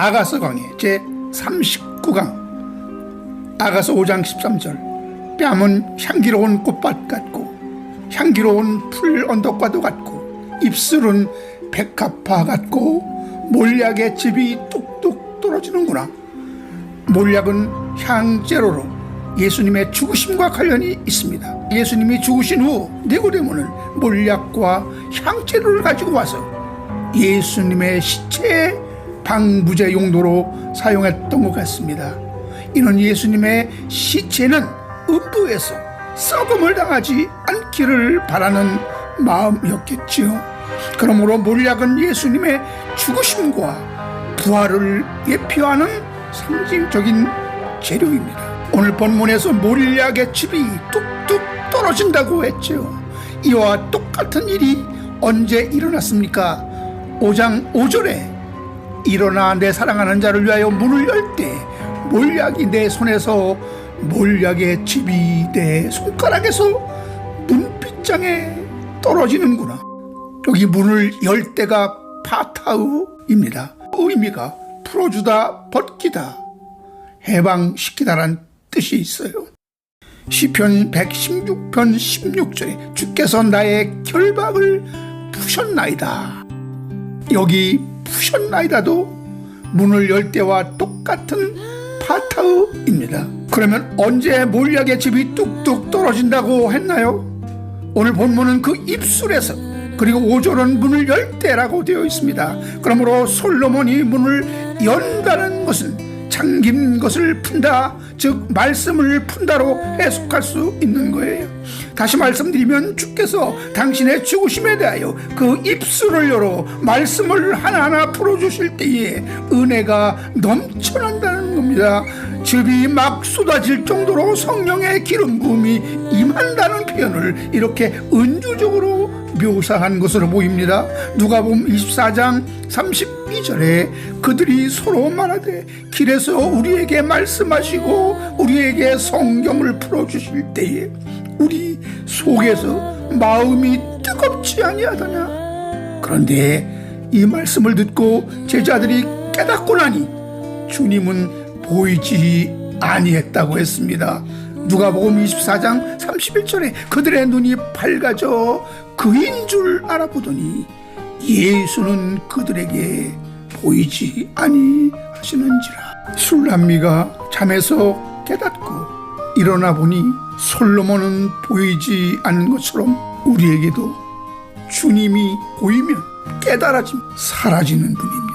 아가서 강의 제 39강. 아가서 5장 13절. 뺨은 향기로운 꽃밭 같고 향기로운 풀 언덕과도 같고 입술은 백합화 같고 몰약의 즙이 뚝뚝 떨어지는구나. 몰약은 향재로로 예수님의 죽으심과 관련이 있습니다. 예수님이 죽으신 후 니고데모는 몰약과 향재로를 가지고 와서 예수님의 시체 방부제 용도로 사용했던 것 같습니다. 이는 예수님의 시체는 음부에서 썩음을 당하지 않기를 바라는 마음이었겠지요. 그러므로 몰약은 예수님의 죽으심과 부활을 예표하는 상징적인 재료입니다. 오늘 본문에서 몰약의 즙이 뚝뚝 떨어진다고 했죠. 이와 똑같은 일이 언제 일어났습니까? 5장 5절에 일어나 내 사랑하는 자를 위하여 문을 열 때 몰약이 내 손에서 몰약의 즙이 내 손가락에서 문빗장에 떨어지는구나. 여기 문을 열 때가 파타우입니다. 의미가 풀어주다, 벗기다, 해방시키다란 뜻이 있어요. 시편 116편 16절에 주께서 나의 결박을 푸셨나이다. 여기 푸셨나이다도 문을 열 때와 똑같은 파타우입니다. 그러면 언제 몰약의 집이 뚝뚝 떨어진다고 했나요? 오늘 본문은 그 입술에서 그리고 5절은 문을 열 때라고 되어 있습니다. 그러므로 솔로몬이 문을 연다는 것은 잠긴 것을 푼다, 즉 말씀을 푼다로 해석할 수 있는 거예요. 다시 말씀드리면 주께서 당신의 죽으심에 대하여 그 입술을 열어 말씀을 하나하나 풀어주실 때에 은혜가 넘쳐난다는 겁니다. 즙이 막 쏟아질 정도로 성령의 기름 부음이 임한다는 표현을 이렇게 은주적으로 묘사한 것으로 보입니다. 누가복음 24장 32절에 그들이 서로 말하되 길에서 우리에게 말씀하시고 우리에게 성경을 풀어 주실 때에 우리 속에서 마음이 뜨겁지 아니하더냐. 그런데 이 말씀을 듣고 제자들이 깨닫고 나니 주님은 보이지 아니했다고 했습니다. 누가복음 24장 31절에 그들의 눈이 밝아져 그인 줄 알아보더니 예수는 그들에게 보이지 아니하시는지라 술람미가 잠에서 깨닫고 일어나 보니 솔로몬은 보이지 않는 것처럼 우리에게도 주님이 보이면 깨달아짐 사라지는 분입니다.